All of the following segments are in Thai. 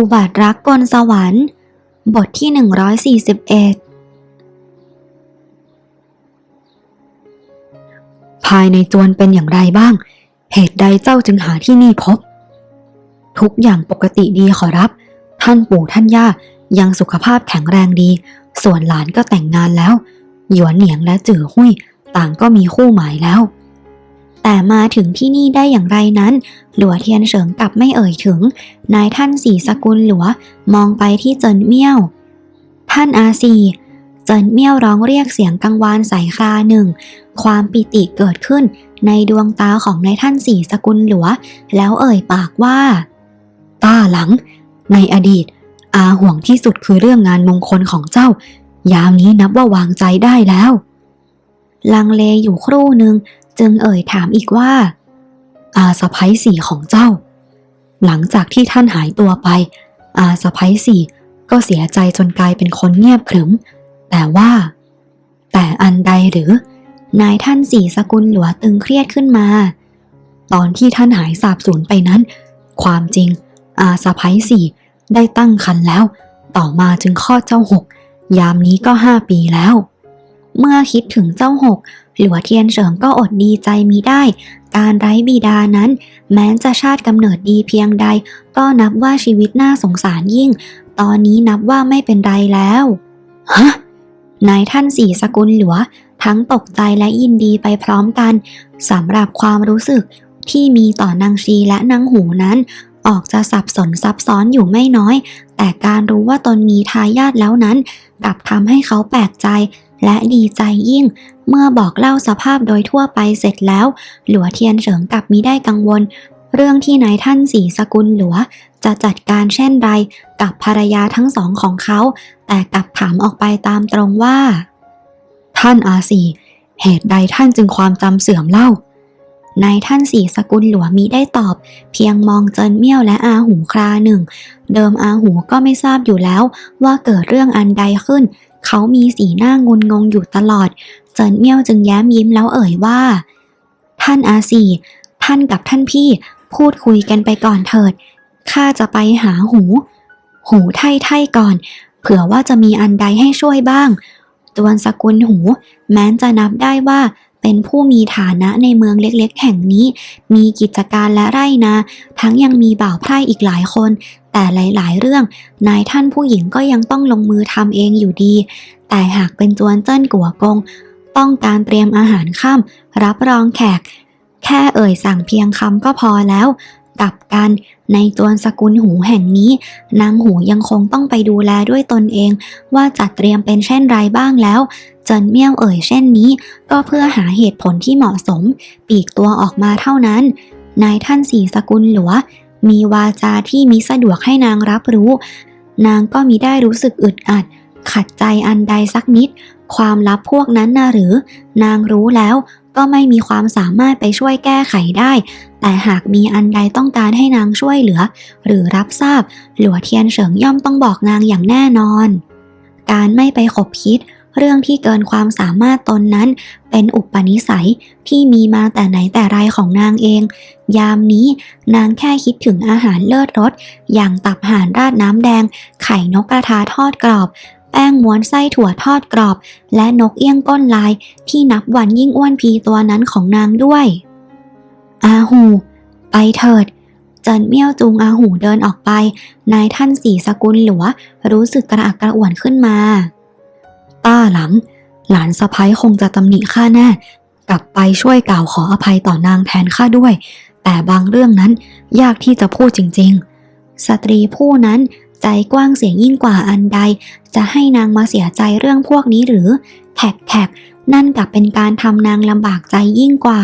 อุบัติรักกลสวรรค์ บทที่ 141 ภายในจวนเป็นอย่างไรบ้าง เหตุใดเจ้าจึงหาที่นี่พบ ทุกอย่างปกติดีขอรับ ท่านปู่ท่านย่ายังสุขภาพแข็งแรงดี ส่วนหลานก็แต่งงานแล้ว หยวนเหนียงและจื่อหุยต่างก็มีคู่หมายแล้ว แต่มาถึงที่นี่ได้อย่างไรนั้น หลัวเทียนเฉิงกลับไม่เอ่ยถึง นายท่านสีสกุลหลัวมองไปที่เจินเมี่ยว ท่านอาซีเจินเมี่ยวร้องเรียกเสียงกังวานใส่คราหนึ่ง ความปิติเกิดขึ้นในดวงตาของนายท่านสีสกุลหลัว แล้วเอ่ยปากว่า ต้าหลัง ในอดีต อาห่วงที่สุดคือเรื่องงานมงคลของเจ้า ยามนี้นับว่าวางใจได้แล้ว ลังเลอยู่ครู่หนึ่ง จึงเอ่ยถามอีกว่า อาสะพ้ยสี่ของเจ้า หลังจากที่ท่านหายตัวไป อาสะพ้ยสี่ก็เสียใจจนกลายเป็นคนเงียบขรึม แต่ว่า แต่อันใดหรือ นายท่านสี่สกุลหลัวตึงเครียดขึ้นมา ตอนที่ท่านหายสาบสูญไปนั้น ความจริง อาสะพ้ยสี่ได้ตั้งครรภ์แล้ว ต่อมาจึงคลอเจ้าหก ยามนี้ก็ห้าปีแล้ว เมื่อคิดถึงเจ้าหก หลัวเทียนเฉิงก็อดดีใจมีได้ การไร้บิดานั้น แม้จะชาติกำเนิดดีเพียงใด ก็นับว่าชีวิตน่าสงสารยิ่ง ตอนนี้นับว่าไม่เป็นไรแล้วฮะนายท่านสี่สกุลหลัว ทั้งตกใจและยินดีไปพร้อมกันสำหรับความรู้สึกที่มีต่อนางชีและนางหูนั้น ออกจะสับสนซับซ้อนอยู่ไม่น้อย แต่การรู้ว่าตนมีทายาทแล้วนั้น กลับทำให้เขาแปลกใจ และดีใจยิ่ง เมื่อบอกเล่าสภาพโดยทั่วไปเสร็จแล้ว หลัวเทียนเฉิงกลับมิได้กังวล เรื่องที่นายท่านสีสกุลหลัว จะจัดการเช่นไร กับภรรยาทั้งสองของเขา แต่กลับถามออกไปตามตรงว่า ท่านอาสีเหตุใดท่านจึงความจำเสื่อมเล่านายท่านสีสกุลหลัวมิได้ตอบ เพียงมองเจินเมี่ยวและอาหูคราหนึ่ง เดิมอาหูก็ไม่ทราบอยู่แล้วว่าเกิดเรื่องอันใดขึ้น เขามีสีหน้างุนงงอยู่ตลอด เจินเมี่ยวจึงแย้มยิ้มแล้วเอ่ยว่า ท่านอาสีท่านกับท่านพี่พูดคุยกันไปก่อนเถิด ข้าจะไปหาหู หูไท่ไท่ก่อน เผื่อว่าจะมีอันใดให้ช่วยบ้างจวนสกุลหู แม้นจะนับได้ว่าเป็นผู้มีฐานะในเมืองเล็กๆ แห่งนี้ มีกิจการและไร่นา ทั้งยังมีบ่าวไพร่อีกหลายคน แต่หลายๆ เรื่องนายท่านผู้หญิงก็ยังต้องลงมือทำเองอยู่ดี แต่หากเป็นจวนเจิ้นกัวกง ต้องการเตรียมอาหารค่ำรับรองแขก แค่เอ่ยสั่งเพียงคำก็พอแล้วกับกันในจวนสกุลหูแห่งนี้ นางหูยังคงต้องไปดูแลด้วยตนเอง ว่าจัดเตรียมเป็นเช่นไรบ้างแล้วเจินเมี่ยวเอ่ยเช่นนี้ ก็เพื่อหาเหตุผลที่เหมาะสม ปีกตัวออกมาเท่านั้น นายท่านสีสกุลหลัว มีวาจาที่มิสะดวกให้นางรับรู้ นางก็มิได้รู้สึกอึดอัด ขัดใจอันใดสักนิด ความลับพวกนั้นนะหรือ นางรู้แล้วก็ไม่มีความสามารถไปช่วยแก้ไขได้ แต่หากมีอันใดต้องการให้นางช่วยเหลือ หรือรับทราบ หลัวเทียนเฉิงย่อมต้องบอกนางอย่างแน่นอน การไม่ไปขบคิด เรื่องที่เกินความสามารถตนนั้น เป็นอุปนิสัยที่มีมาแต่ไหนแต่ไรของนางเอง ยามนี้นางแค่คิดถึงอาหารเลิศรส อย่างตับห่านราดน้ำแดง ไข่นกกระทาทอดกรอบ แป้งม้วนไส้ถั่วทอดกรอบ และนกเอี้ยงก้นลายที่นับวันยิ่งอ้วนพีตัวนั้นของนางด้วย อาหู ไปเถิดเจินเมี่ยวจูงอาหูเดินออกไป นายท่านสีสกุลหลัว รู้สึกกระอักกระอ่วนขึ้นมา ต้าหลัง หลานสะพ้ยคงจะตำหนิข้าแน่ กลับไปช่วยกล่าวขออภัยต่อนางแทนข้าด้วย แต่บางเรื่องนั้นยากที่จะพูดจริงสตรีผู้นั้นใจกว้างเสียยิ่งกว่าอันใด จะให้นางมาเสียใจเรื่องพวกนี้หรือแท็กแท็กนั่นกลับเป็นการทำนางลำบากใจยิ่งกว่า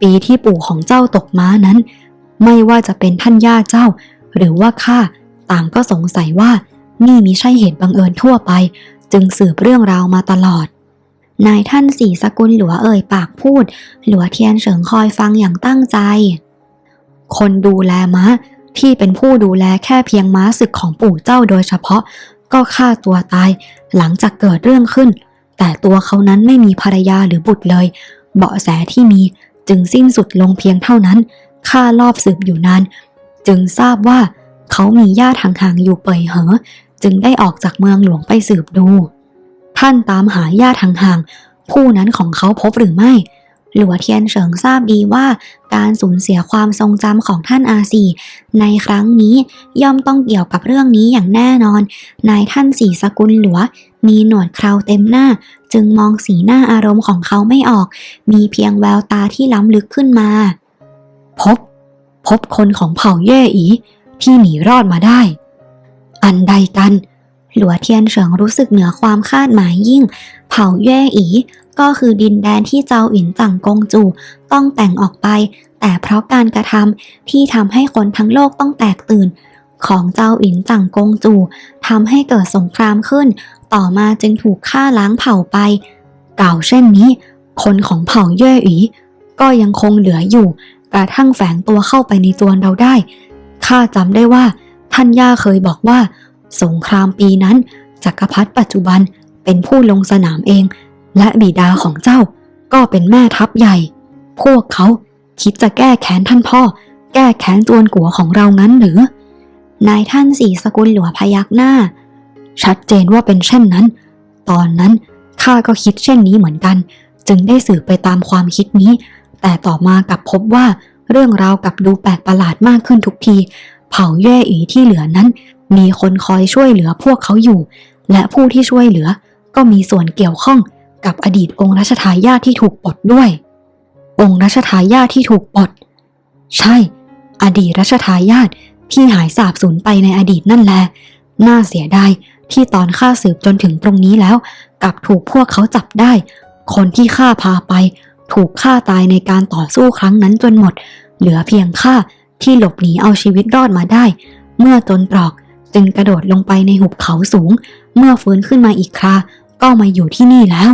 ปีที่ปู่ของเจ้าตกม้านั้น ไม่ว่าจะเป็นท่านย่าเจ้า หรือว่าข้าต่างก็สงสัยว่านี่มิใช่เหตุบังเอิญทั่วไป จึงสืบเรื่องราวมาตลอด นายท่านสีสกุลหลัวเอ่ยปากพูด หลัวเทียนเฉิงคอยฟังอย่างตั้งใจ คนดูแลม้าที่เป็นผู้ดูแลแค่เพียงม้าศึกของปู่เจ้าโดยเฉพาะ ก็ฆ่าตัวตายหลังจากเกิดเรื่องขึ้น แต่ตัวเขานั้นไม่มีภรรยาหรือบุตรเลย เบาะแสที่มีจึงสิ้นสุดลงเพียงเท่านั้นข้ารอบสืบอยู่นาน จึงทราบว่าเขามีญาติห่างๆอยู่เปยเหอ จึงได้ออกจากเมืองหลวงไปสืบดู ท่านตามหาญาติห่างๆ ผู้นั้นของเขาพบหรือไม่ หลัวเทียนเฉิงทราบดีว่าการสูญเสียความทรงจำของท่านอาซีในครั้งนี้ย่อมต้องเกี่ยวกับเรื่องนี้อย่างแน่นอน นายท่านสีสกุลหลัว มีหนวดเคราเต็มหน้า จึงมองสีหน้าอารมณ์ของเขาไม่ออก มีเพียงแววตาที่ล้ำลึกขึ้นมา พบ พบคนของเผ่าเย่อีที่หนีรอดมาได้ อันใดกัน หลัวเทียนเฉิงรู้สึกเหนือความคาดหมายยิ่ง เผ่าเย่อี ก็คือดินแดนที่เจ้าอินจังกงจูต้องแต่งออกไป แต่เพราะการกระทำที่ทำให้คนทั้งโลกต้องแตกตื่น ของเจ้าอินจังกงจูทำให้เกิดสงครามขึ้น ต่อมาจึงถูกฆ่าล้างเผ่าไป เก่าเช่นนี้ คนของเผ่าเย่อี ก็ยังคงเหลืออยู่กระทั่งแฝงตัวเข้าไปในตัวเราได้ข้าจำได้ว่า ท่านย่าเคยบอกว่า สงครามปีนั้นจักรพรรดิปัจจุบันเป็นผู้ลงสนามเอง และบิดาของเจ้าก็เป็นแม่ทัพใหญ่ พวกเขาคิดจะแก้แค้นท่านพ่อ แก้แค้นจวนกัวของเรางั้นหรือ นายท่านสีสกุลหลัวพยักหน้า ชัดเจนว่าเป็นเช่นนั้น ตอนนั้นข้าก็คิดเช่นนี้เหมือนกัน จึงได้สืบไปตามความคิดนี้ แต่ต่อมากลับพบว่าเรื่องราวกับดูแปลกประหลาดมากขึ้นทุกที เผ่าแย่อีที่เหลือนั้น มีคนคอยช่วยเหลือพวกเขาอยู่ และผู้ที่ช่วยเหลือก็มีส่วนเกี่ยวข้องกับอดีตองค์รัชทายาทที่ถูกปลดด้วย องค์รัชทายาทที่ถูกปลดใช่ อดีตรัชทายาทที่หายสาบสูญไปในอดีตนั่นแหละน่าเสียดายที่ตอนข้าสืบจนถึงตรงนี้แล้วกลับถูกพวกเขาจับได้ คนที่ข้าพาไป ถูกฆ่าตายในการต่อสู้ครั้งนั้นจนหมด เหลือเพียงข้า ที่หลบหนีเอาชีวิตรอดมาได้ เมื่อจนตรอกจึงกระโดดลงไปในหุบเขาสูง เมื่อฟื้นขึ้นมาอีกครา ก็มาอยู่ที่นี่แล้ว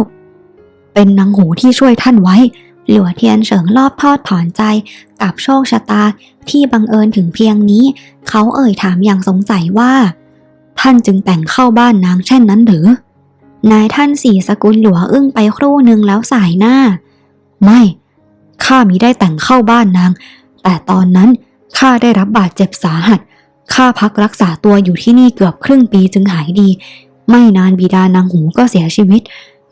เป็นนางหูที่ช่วยท่านไว้ หลัวเทียนเฉิงรอบทอดถอนใจกับโชคชะตาที่บังเอิญถึงเพียงนี้ เขาเอ่ยถามอย่างสงสัยว่า ท่านจึงแต่งเข้าบ้านนางเช่นนั้นหรือ นายท่านสี่สกุลหลัวอึ้งไปครู่หนึ่งแล้วสายหน้า ไม่ ข้ามิได้แต่งเข้าบ้านนาง แต่ตอนนั้น ข้าได้รับบาดเจ็บสาหัส ข้าพักรักษาตัวอยู่ที่นี่เกือบครึ่งปีจึงหายดี ไม่นานบิดานางหูก็เสียชีวิต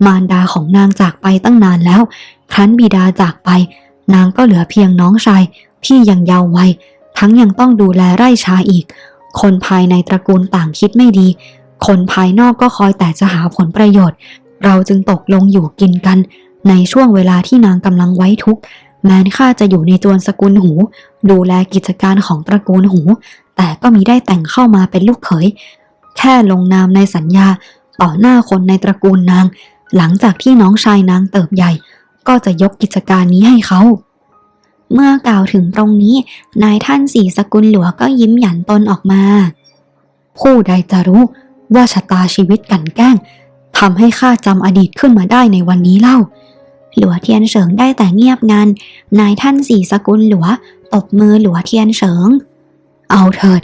มารดาของนางจากไปตั้งนานแล้ว ครั้นบิดาจากไป นางก็เหลือเพียงน้องชายที่ยังเยาว์วัย ทั้งยังต้องดูแลไร่ชาอีก คนภายในตระกูลต่างคิดไม่ดี คนภายนอกก็คอยแต่จะหาผลประโยชน์ เราจึงตกลงอยู่กินกัน ในช่วงเวลาที่นางกำลังไว้ทุกข์ แม้ข้าจะอยู่ในจวนสกุลหู ดูแลกิจการของตระกูลหู แต่ก็มีได้แต่งเข้ามาเป็นลูกเขย แค่ลงนามในสัญญา ต่อหน้าคนในตระกูลนาง หลังจากที่น้องชายนางเติบใหญ่ ก็จะยกกิจการนี้ให้เขา เมื่อกล่าวถึงตรงนี้ นายท่านสีสกุลหลวก็ยิ้มหยันตนออกมา ผู้ใดจะรู้ว่าชะตาชีวิตกันแกล้งทำให้ข้าจำอดีตขึ้นมาได้ในวันนี้เล่า หลัวเทียนเฉิงได้แต่เงียบงัน นายท่านสีสกุลหลัวตบมือหลัวเทียนเฉิง เอาเถิด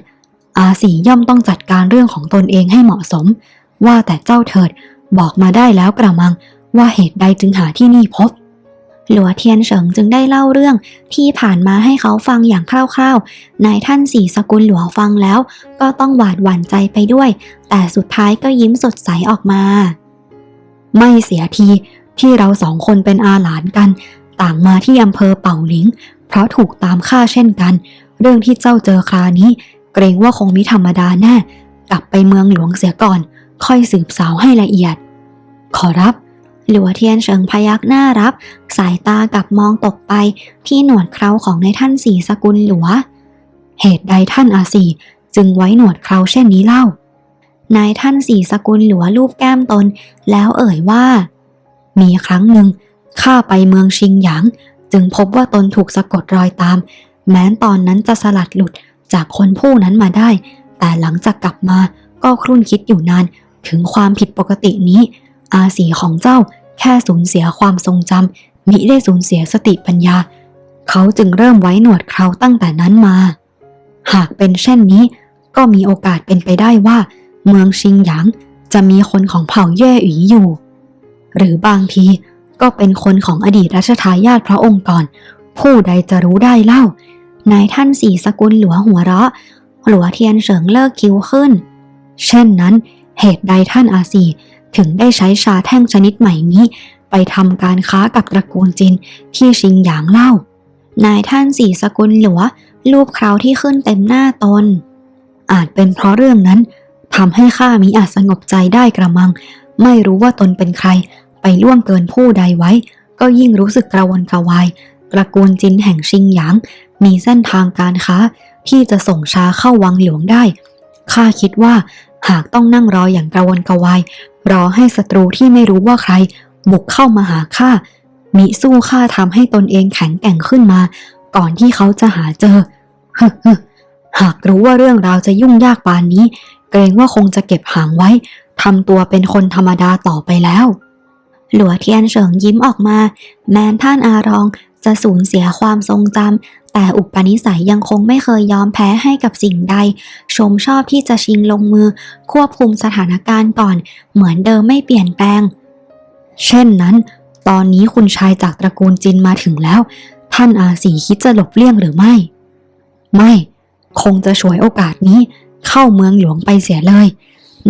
อาสีย่อมต้องจัดการเรื่องของตนเองให้เหมาะสม ว่าแต่เจ้าเถิดบอกมาได้แล้วกระมัง ว่าเหตุใดจึงหาที่นี่พบ หลัวเทียนเฉิงจึงได้เล่าเรื่องที่ผ่านมาให้เขาฟังอย่างคร่าวๆ นายท่านสีสกุลหลัวฟังแล้ว ก็ต้องหวาดหวั่นใจไปด้วย แต่สุดท้ายก็ยิ้มสดใสออกมา ไม่เสียที ที่เราสองคนเป็นอาหลานกัน ต่างมาที่อำเภอเป่าหลิง เพราะถูกตามฆ่าเช่นกัน เรื่องที่เจ้าเจอครานี้ เกรงว่าคงมิธรรมดาแน่ กลับไปเมืองหลวงเสียก่อน ค่อยสืบสาวให้ละเอียด ขอรับหลัวเทียนเฉิงพยักหน้ารับ สายตากับมองตกไปที่หนวดเคราของนายท่านสีสกุลหลัว เหตุใดท่านอาสีจึงไว้หนวดเคราเช่นนี้เล่านายท่านสีสกุลหลัวรูปแก้มตน แล้วเอ่ยว่า มีครั้งหนึ่งข้าไปเมืองชิงหยาง จึงพบว่าตนถูกสะกดรอยตาม แม้ตอนนั้นจะสลัดหลุดจากคนผู้นั้นมาได้ แต่หลังจากกลับมาก็ครุ่นคิดอยู่นานถึงความผิดปกตินี้ อาสีของเจ้าแค่สูญเสียความทรงจำมิได้สูญเสียสติปัญญา เขาจึงเริ่มไว้หนวดเคราตั้งแต่นั้นมา หากเป็นเช่นนี้ ก็มีโอกาสเป็นไปได้ว่า เมืองชิงหยางจะมีคนของเผ่าเย่อีอยู่ หรือบางทีก็เป็นคนของอดีตรัชทายาทพระองค์ก่อน ผู้ใดจะรู้ได้เล่า นายท่านสีสกุลหลัวหัวเราะ หลัวเทียนเฉิงเลิกคิ้วขึ้น เช่นนั้นเหตุใดท่านอาซีถึงได้ใช้ชาแท่งชนิดใหม่นี้ ไปทำการค้ากับตระกูลจินที่ชิงหยางเล่า นายท่านสี่สกุลหลัวรูปเคราวที่ขึ้นเต็มหน้าตน อาจเป็นเพราะเรื่องนั้นทำให้ข้ามิอาจสงบใจได้กระมัง ไม่รู้ว่าตนเป็นใคร ไปล่วงเกินผู้ใดไว้ ก็ยิ่งรู้สึกกระวนกระวายตระกูลจินแห่งชิงหยาง มีเส้นทางการค้า ที่จะส่งชาเข้าวังหลวงได้ข้าคิดว่าหากต้องนั่งรออย่างกระวนกระวาย รอให้ศัตรูที่ไม่รู้ว่าใคร บุกเข้ามาหาข้ามิสู้ข้าทำให้ตนเองแข็งแกร่งขึ้นมา ก่อนที่เขาจะหาเจอฮึฮึหากรู้ว่าเรื่องราวจะยุ่งยากปานนี้ เกรงว่าคงจะเก็บหางไว้ทำตัวเป็นคนธรรมดาต่อไปแล้ว หลัวเทียนเฉิงยิ้มออกมา แม้ท่านอารองจะสูญเสียความทรงจำแต่อุปนิสัยยังคงไม่เคยยอมแพ้ให้กับสิ่งใด ชมชอบที่จะชิงลงมือ ควบคุมสถานการณ์ก่อน เหมือนเดิมไม่เปลี่ยนแปลง เช่นนั้น ตอนนี้คุณชายจากตระกูลจินมาถึงแล้ว ท่านอาสีคิดจะหลบเลี่ยงหรือไม่ ไม่ คงจะฉวยโอกาสนี้ เข้าเมืองหลวงไปเสียเลย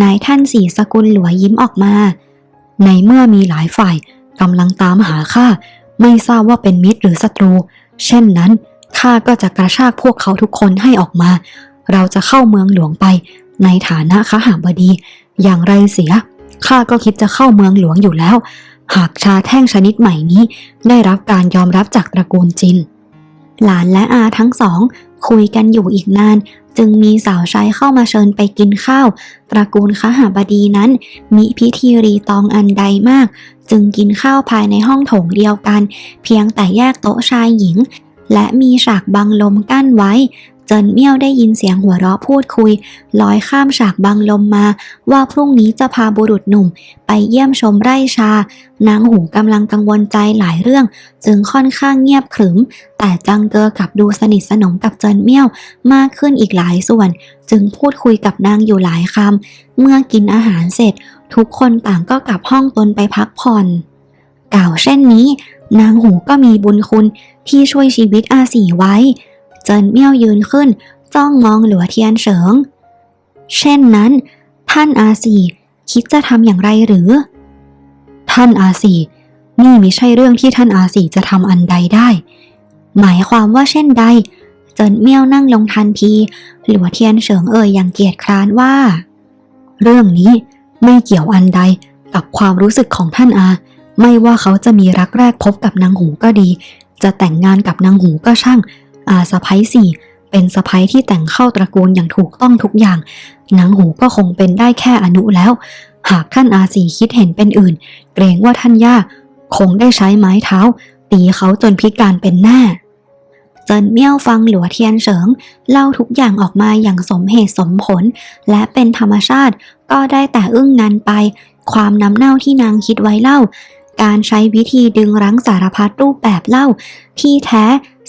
นายท่านสี่สกุลหลัวยิ้มออกมา ในเมื่อมีหลายฝ่ายกำลังตามหาข้าไม่ทราบว่าเป็นมิตรหรือศัตรู เช่นนั้นข้าก็จะกระชากพวกเขาทุกคนให้ออกมา เราจะเข้าเมืองหลวงไป ในฐานะขหาบดี อย่างไรเสียข้าก็คิดจะเข้าเมืองหลวงอยู่แล้ว หากชาแท่งชนิดใหม่นี้ ได้รับการยอมรับจากตระกูลจิน หลานและอาทั้งสอง คุยกันอยู่อีกนาน จึงมีสาวใช้เข้ามาเชิญไปกินข้าว ตระกูลขหาบดีนั้น มีพิธีรีตองอันใดมาก จึงกินข้าวภายในห้องโถงเดียวกัน เพียงแต่แยกโต๊ะชายหญิง และมีฉากบังลมกั้นไว้ จินเมี่ยวได้ยินเสียงหัวเราะพูดคุยลอยข้ามฉากบังลมมา ว่าพรุ่งนี้จะพาบุรุษหนุ่ม ไปเยี่ยมชมไร่ชา นางหูกำลังกังวลใจหลายเรื่อง จึงค่อนข้างเงียบขรึม แต่จังเกอกับดูสนิทสนมกับเจินเมี่ยวมากขึ้นอีกหลายส่วน จึงพูดคุยกับนางอยู่หลายคำเมื่อกินอาหารเสร็จ ทุกคนต่างก็กลับห้องตนไปพักผ่อนกล่าวเช่นนี้ นางหูก็มีบุญคุณที่ช่วยชีวิตอาสีไว้ เจินเมี่ยวยืนขึ้น จ้องมองหลัวเทียนเฉิง เช่นนั้น ท่านอาสีคิดจะทำอย่างไรหรือ ท่านอาสีนี่ไม่ใช่เรื่องที่ท่านอาสีจะทำอันใดได้ หมายความว่าเช่นใด เจินเมี่ยวนั่งลงทันที หลัวเทียนเฉิงเอ่ยอย่างเกียจคร้านว่า เรื่องนี้ไม่เกี่ยวอันใดกับความรู้สึกของท่านอา ไม่ว่าเขาจะมีรักแรกพบกับนางหูก็ดี จะแต่งงานกับนางหูก็ช่าง อาสะพ้ยสี่เป็นสะพ้ยที่แต่งเข้าตระกูลอย่างถูกต้องทุกอย่าง นางหูก็คงเป็นได้แค่อนุแล้ว หากท่านอาสีคิดเห็นเป็นอื่น เกรงว่าท่านย่าคงได้ใช้ไม้เท้า ตีเขาจนพิการเป็นแน่เจินเมี่ยวฟังหลัวเทียนเฉิง เล่าทุกอย่างออกมาอย่างสมเหตุสมผล และเป็นธรรมชาติก็ได้แต่อึ้งงันไป ความน้ำเน่าที่นางคิดไว้เล่า การใช้วิธีดึงรั้งสารพัดรูปแบบเล่า ที่แท้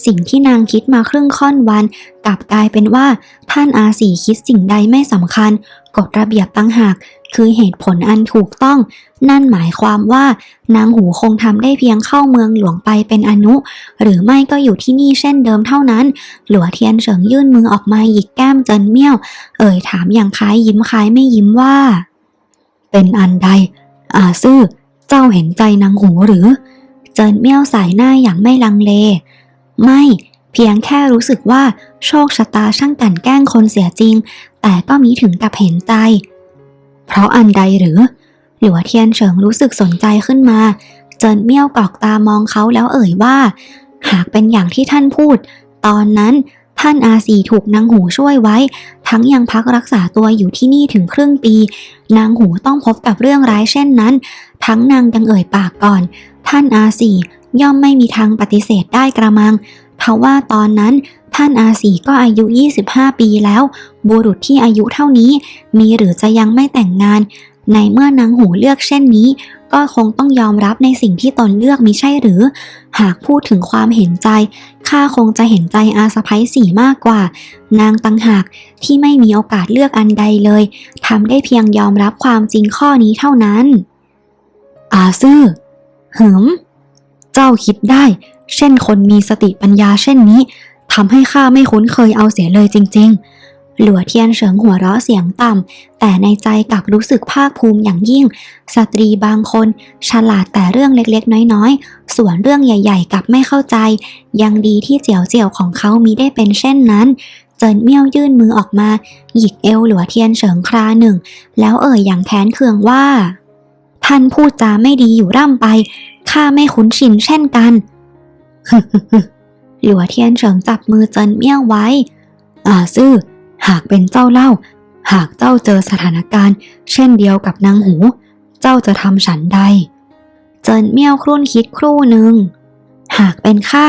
สิ่งที่นางคิดมาครึ่งค่อนวัน กลับกลายเป็นว่าท่านอาสีคิดสิ่งใดไม่สำคัญ กฎระเบียบตั้งหาก คือเหตุผลอันถูกต้อง นั่นหมายความว่านางหูคงทำได้เพียงเข้าเมืองหลวงไปเป็นอนุ หรือไม่ก็อยู่ที่นี่เช่นเดิมเท่านั้น หลัวเทียนเฉิงยื่นมือออกมาหยิกแก้มเจินเมี่ยว เอ่ยถามอย่างคล้ายยิ้มคล้ายไม่ยิ้มว่า เป็นอันใดอาซื่อ เจ้าเห็นใจนางหูหรือ เจินเมี่ยวสายหน้าอย่างไม่ลังเล ไม่เพียงแค่รู้สึกว่าโชคชะตาช่างกันแกล้งคนเสียจริง แต่ก็มีถึงกับเห็นใจ เพราะอันใดหรือ หลัวเทียนเฉิงรู้สึกสนใจขึ้นมา เจินเมี่ยวกอกตามองเขาแล้วเอ่ยว่า หากเป็นอย่างที่ท่านพูด ตอนนั้น ท่านอาสีถูกนางหูช่วยไว้ ทั้งยังพักรักษาตัวอยู่ที่นี่ถึงครึ่งปี นางหูต้องพบกับเรื่องร้ายเช่นนั้น ทั้งนางยังเอ่ยปากก่อน ท่านอาสีย่อมไม่มีทางปฏิเสธได้กระมังเพราะว่าตอนนั้นท่านอาสีก็อายุ 25 ปีแล้ว บุรุษที่อายุเท่านี้ มีหรือจะยังไม่แต่งงาน ในเมื่อนางหูเลือกเช่นนี้ ก็คงต้องยอมรับในสิ่งที่ตนเลือกมิใช่หรือ หากพูดถึงความเห็นใจข้าคงจะเห็นใจอาสะพ้ยสีมากกว่า นางตังหากที่ไม่มีโอกาสเลือกอันใดเลยทำได้เพียงยอมรับความจริงข้อนี้เท่านั้น อาซื่อหืม เจ้าคิดได้ เช่นคนมีสติปัญญาเช่นนี้ทำให้ข้าไม่คุ้นเคยเอาเสียเลยจริง หลัวเทียนเฉิงหัวเราะเสียงต่ำ แต่ในใจกลับรู้สึกภาคภูมิอย่างยิ่ง สตรีบางคน ฉลาดแต่เรื่องเล็กๆ น้อยๆ ส่วนเรื่องใหญ่ๆกลับไม่เข้าใจ ยังดีที่เจียวเจียวของเขามีได้เป็นเช่นนั้น เจินเมี่ยวยื่นมือออกมา หยิกเอวหลัวเทียนเฉิงคราหนึ่ง แล้วเอ่ยอย่างแค้นเคืองว่า ท่านพูดจาไม่ดีอยู่ร่ำไปข้าไม่คุ้นชินเช่นกันหลัวเทียนเฉิงจับมือเจินเมี่ยวไว้ อ่าซื่อ หากเป็นเจ้าเล่า หากเจ้าเจอสถานการณ์ เช่นเดียวกับนางหู เจ้าจะทำฉันใด เจินเมี่ยวครุ่นคิดครู่หนึ่ง หากเป็นข้า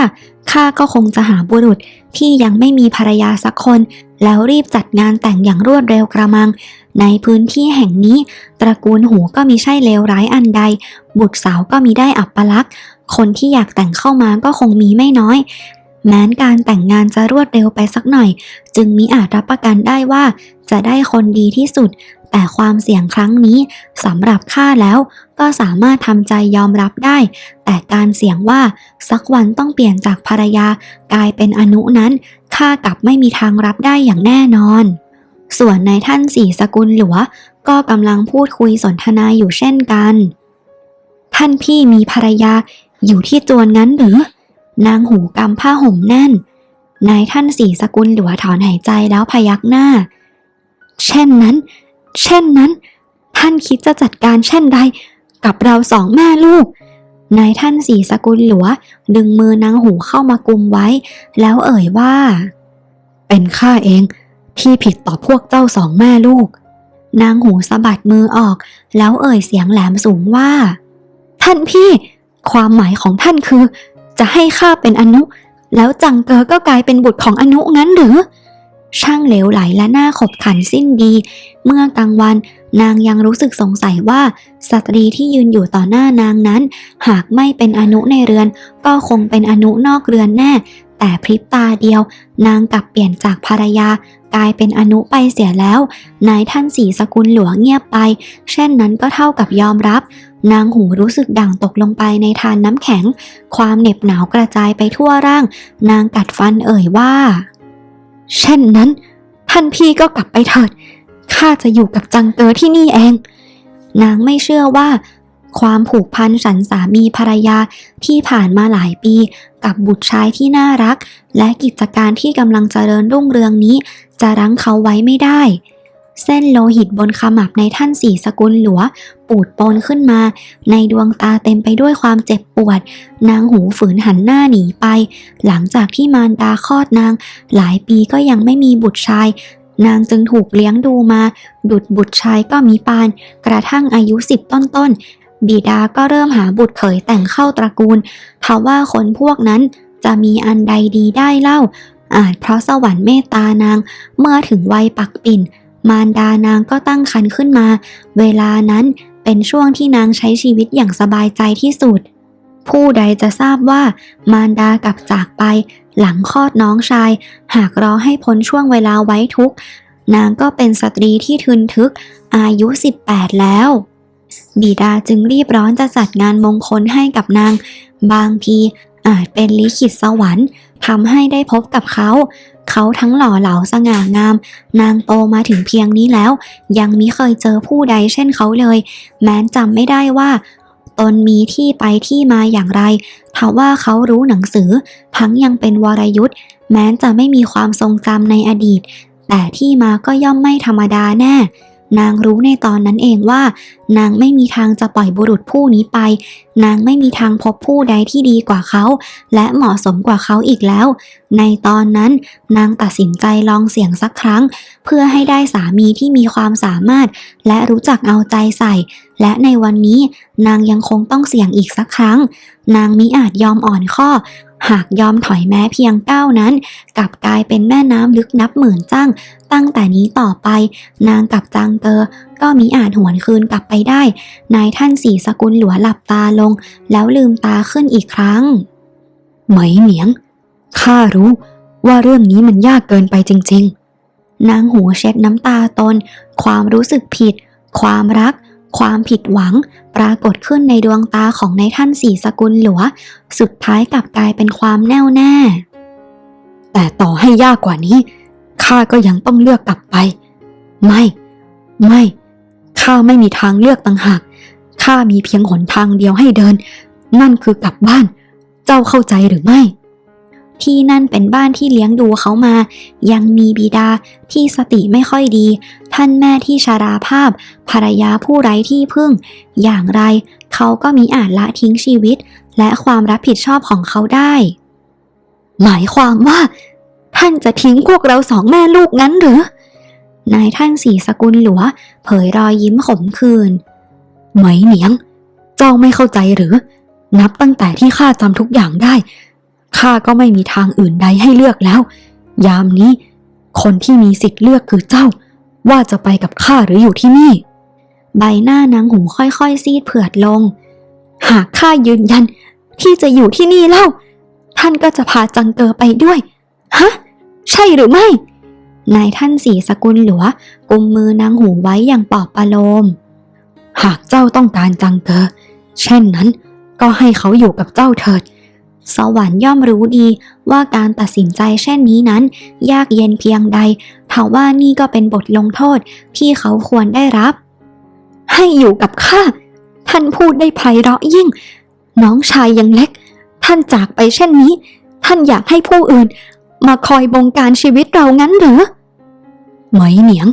ข้าก็คงจะหาบุรุษที่ยังไม่มีภรรยาสักคน แล้วรีบจัดงานแต่งอย่างรวดเร็วกระมัง ในพื้นที่แห่งนี้ ตระกูลหูก็มีใช่เลวร้ายอันใด บุตรสาวก็มีได้อับปลักษณ์คนที่อยากแต่งเข้ามาก็คงมีไม่น้อย แม้นการแต่งงานจะรวดเร็วไปสักหน่อย จึงมิอาจรับประกันได้ว่า จะได้คนดีที่สุด แต่ความเสี่ยงครั้งนี้สำหรับข้าแล้วก็สามารถทำใจยอมรับได้ แต่การเสี่ยงว่า สักวันต้องเปลี่ยนจากภรรยากลายเป็นอนุนั้นข้ากลับไม่มีทางรับได้อย่างแน่นอน ส่วนในท่านสี่สกุลหลัว ก็กำลังพูดคุยสนทนาอยู่เช่นกัน ท่านพี่มีภรรยาอยู่ที่จวนงั้นหรือ นางหูกำผ้าห่มแน่น นายท่านสี่สกุลหลัวถอนหายใจแล้วพยักหน้า เช่นนั้น เช่นนั้น ท่านคิดจะจัดการเช่นใด กับเราสองแม่ลูก นายท่านสี่สกุลหลัว ดึงมือนางหูเข้ามากุมไว้ แล้วเอ่ยว่า เป็นข้าเองที่ผิดต่อพวกเจ้าสองแม่ลูก นางหูสะบัดมือออก แล้วเอ่ยเสียงแหลมสูงว่า ท่านพี่ ความหมายของท่านคือ จะให้ข้าเป็นอนุ แล้วจังเกอก็กลายเป็นบุตรของอนุงั้นหรือ ช่างเหลวไหลและหน้าขบขันสิ้นดี เมื่อกลางวันนางยังรู้สึกสงสัยว่าสตรีที่ยืนอยู่ต่อหน้านางนั้น หากไม่เป็นอนุในเรือน ก็คงเป็นอนุนอกเรือนแน่ แต่พริบตาเดียว นางกลับเปลี่ยนจากภรรยา กลายเป็นอนุไปเสียแล้ว นายท่านสีสกุลหลวงเงียบไป เช่นนั้นก็เท่ากับยอมรับ นางหูรู้สึกด่างตกลงไปในทานน้ำแข็ง ความเหน็บหนาวกระจายไปทั่วร่าง นางกัดฟันเอ่ยว่า เช่นนั้น ท่านพี่ก็กลับไปเถิด ข้าจะอยู่กับจังเกอที่นี่เอง นางไม่เชื่อว่าความผูกพันฉันสามีภรรยาที่ผ่านมาหลายปี กับบุตรชายที่น่ารัก และกิจการที่กำลังเจริญรุ่งเรืองนี้ จะรั้งเขาไว้ไม่ได้ เส้นโลหิตบนขมับในท่านสี่สกุลหลัว ปูดโปนขึ้นมา ในดวงตาเต็มไปด้วยความเจ็บปวด นางหูฝืนหันหน้าหนีไป หลังจากที่มารดาคลอดนาง หลายปีก็ยังไม่มีบุตรชาย นางจึงถูกเลี้ยงดูมา ดุดบุตรชายก็มีปาน กระทั่งอายุสิบต้นๆ บิดาก็เริ่มหาบุตรเขยแต่งเข้าตระกูลทว่าคนพวกนั้นจะมีอันใดดีได้เล่าอาจเพราะสวรรค์เมตตานางเมื่อถึงวัยปักปิ่น มารดานางก็ตั้งครรภ์ขึ้นมา เวลานั้นเป็นช่วงที่นางใช้ชีวิตอย่างสบายใจที่สุด ผู้ใดจะทราบว่ามารดากลับจากไป หลังคลอดน้องชาย หากรอให้พ้นช่วงเวลาไว้ทุกนางก็เป็นสตรีที่ทึนทึก อายุ 18 แล้ว บิดาจึงรีบร้อนจะจัดงานมงคลให้กับนาง บางทีอาจเป็นลิขิตสวรรค์ ทำให้ได้พบกับเขา เขาทั้งหล่อเหลาสง่างาม นางโตมาถึงเพียงนี้แล้ว ยังมิเคยเจอผู้ใดเช่นเขาเลย แม้นจำไม่ได้ว่า ตนมีที่ไปที่มาอย่างไรทว่าเขารู้หนังสือ ทั้งยังเป็นวรยุทธ์แม้นจะไม่มีความทรงจำในอดีต แต่ที่มาก็ย่อมไม่ธรรมดาแน่ นางรู้ในตอนนั้นเองว่า นางไม่มีทางจะปล่อยบุรุษผู้นี้ไป นางไม่มีทางพบผู้ใดที่ดีกว่าเขา และเหมาะสมกว่าเขาอีกแล้ว ในตอนนั้น นางตัดสินใจลองเสี่ยงสักครั้ง เพื่อให้ได้สามีที่มีความสามารถ และรู้จักเอาใจใส่ และในวันนี้นางยังคงต้องเสี่ยงอีกสักครั้ง นางมิอาจยอมอ่อนข้อ หากยอมถอยแม้เพียงก้าวนั้น กลับกลายเป็นแม่น้ำลึกนับหมื่นจ้างตั้งแต่นี้ต่อไป นางกับจางเกอ ก็มิอาจหวนคืนกลับไปได้ นายท่านสีสกุลหลัวหลับตาลง แล้วลืมตาขึ้นอีกครั้ง ไหมเหมียงข้ารู้ว่าเรื่องนี้มันยากเกินไปจริงนางหูเช็ดน้ำตาตน ความรู้สึกผิด ความรัก ความผิดหวังปรากฏขึ้นในดวงตาของนายท่านสีสกุลหลว สุดท้ายกลับกลายเป็นความแน่วแน่ แต่ต่อให้ยากกว่านี้ ข้าก็ยังต้องเลือกกลับไป ไม่ ไม่ ข้าไม่มีทางเลือกต่างหาก ข้ามีเพียงหนทางเดียวให้เดิน นั่นคือกลับบ้าน เจ้าเข้าใจหรือไม่ ที่นั่นเป็นบ้านที่เลี้ยงดูเขามา ยังมีบิดาที่สติไม่ค่อยดี ท่านแม่ที่ชาราภาพ ภรรยาผู้ไร้ที่พึ่ง อย่างไรเขาก็มิอาจละทิ้งชีวิต และความรับผิดชอบของเขาได้ หมายความว่า ท่านจะทิ้งพวกเราสองแม่ลูกงั้นหรือนายท่านสีสกุลหลัว เผยรอยยิ้มขมขื่นไหมเหนียง เจ้าไม่เข้าใจหรือ นับตั้งแต่ที่ข้าจำทุกอย่างได้ ข้าก็ไม่มีทางอื่นใดให้เลือกแล้ว ยามนี้ คนที่มีสิทธิ์เลือกคือเจ้า ว่าจะไปกับข้าหรืออยู่ที่นี่ ใบหน้านางหูค่อยๆ ซีดเผือดลง หากข้ายืนยัน ที่จะอยู่ที่นี่เล่า ท่านก็จะพาจังเกอไปด้วย ฮะ ใช่หรือไม่ นายท่านสีสกุลหลัวกุมมือนางหูไว้อย่างปลอบประโลม หากเจ้าต้องการจังเกอ เช่นนั้น ก็ให้เขาอยู่กับเจ้าเถิด สวรรค์ย่อมรู้ดีว่าการตัดสินใจเช่นนี้นั้น ยากเย็นเพียงใดทว่านี่ก็เป็นบทลงโทษที่เขาควรได้รับ ให้อยู่กับข้า ท่านพูดได้ไพเราะยิ่ง น้องชายยังเล็ก ท่านจากไปเช่นนี้ ท่านอยากให้ผู้อื่น มาคอยบงการชีวิตเรางั้นหรือไหมเหนียง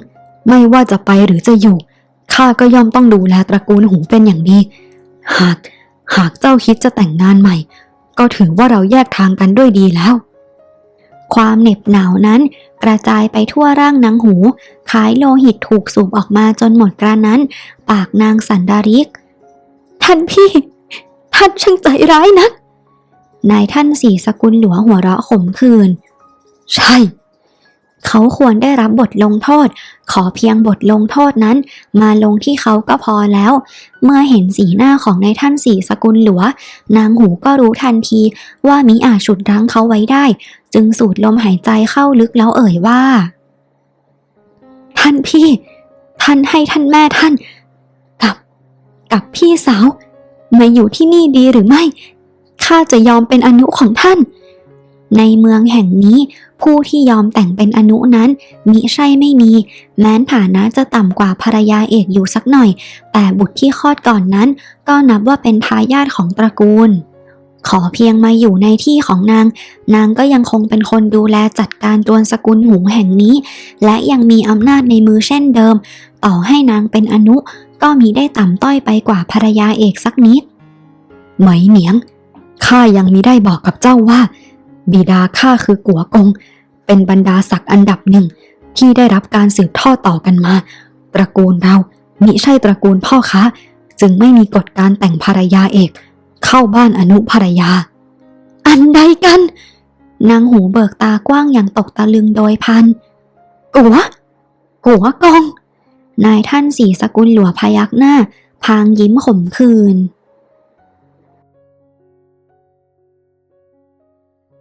ไม่ว่าจะไปหรือจะอยู่ข้าก็ย่อมต้องดูแลตระกูลหูเป็นอย่างดี หาก หากเจ้าคิดจะแต่งงานใหม่ ก็ถือว่าเราแยกทางกันด้วยดีแล้ว ความเหน็บหนาวนั้นกระจายไปทั่วร่างนางหูคายโลหิตถูกสูบออกมาจนหมดกระนั้น ปากนางสันดาริก ท่านพี่ ท่านช่างใจร้ายนักนายท่านสีสกุลหลัวหัวเราะขมขื่นใช่ เขาควรได้รับบทลงโทษ ขอเพียงบทลงโทษนั้น มาลงที่เขาก็พอแล้ว เมื่อเห็นสีหน้าของนายท่านสีสกุลหลัวนางหูก็รู้ทันทีว่ามิอาจฉุดรั้งเขาไว้ได้ จึงสูดลมหายใจเข้าลึกแล้วเอ่ยว่า ท่านพี่ ท่านให้ท่านแม่ท่าน กับ กับพี่สาวมาอยู่ที่นี่ดีหรือไม่ข้าจะยอมเป็นอนุของท่าน ในเมืองแห่งนี้ ผู้ที่ยอมแต่งเป็นอนุนั้น มิใช่ไม่มี แม้นฐานะจะต่ำกว่าภรรยาเอกอยู่สักหน่อย แต่บุตรที่คลอดก่อนนั้น ก็นับว่าเป็นทายาทของตระกูล ขอเพียงมาอยู่ในที่ของนาง นางก็ยังคงเป็นคนดูแลจัดการจวนสกุลหูแห่งนี้ และยังมีอำนาจในมือเช่นเดิม ต่อให้นางเป็นอนุ ก็มีได้ต่ำต้อยไปกว่าภรรยาเอกสักนิดไหมเหนียงข้ายังมิได้บอกกับเจ้าว่า บิดาข้าคือกัวกง เป็นบรรดาศักดิ์อันดับหนึ่ง ที่ได้รับการสืบทอดต่อกันมา ตระกูลเรามิใช่ตระกูลพ่อค้า จึงไม่มีกฎการแต่งภรรยาเอก เข้าบ้านอนุภรรยา อันใดกัน นางหูเบิกตากว้างอย่างตกตะลึงโดยพัน กัว กัวกองนายท่านสีสกุลหลัวพยักหน้า พางยิ้มขมขื่น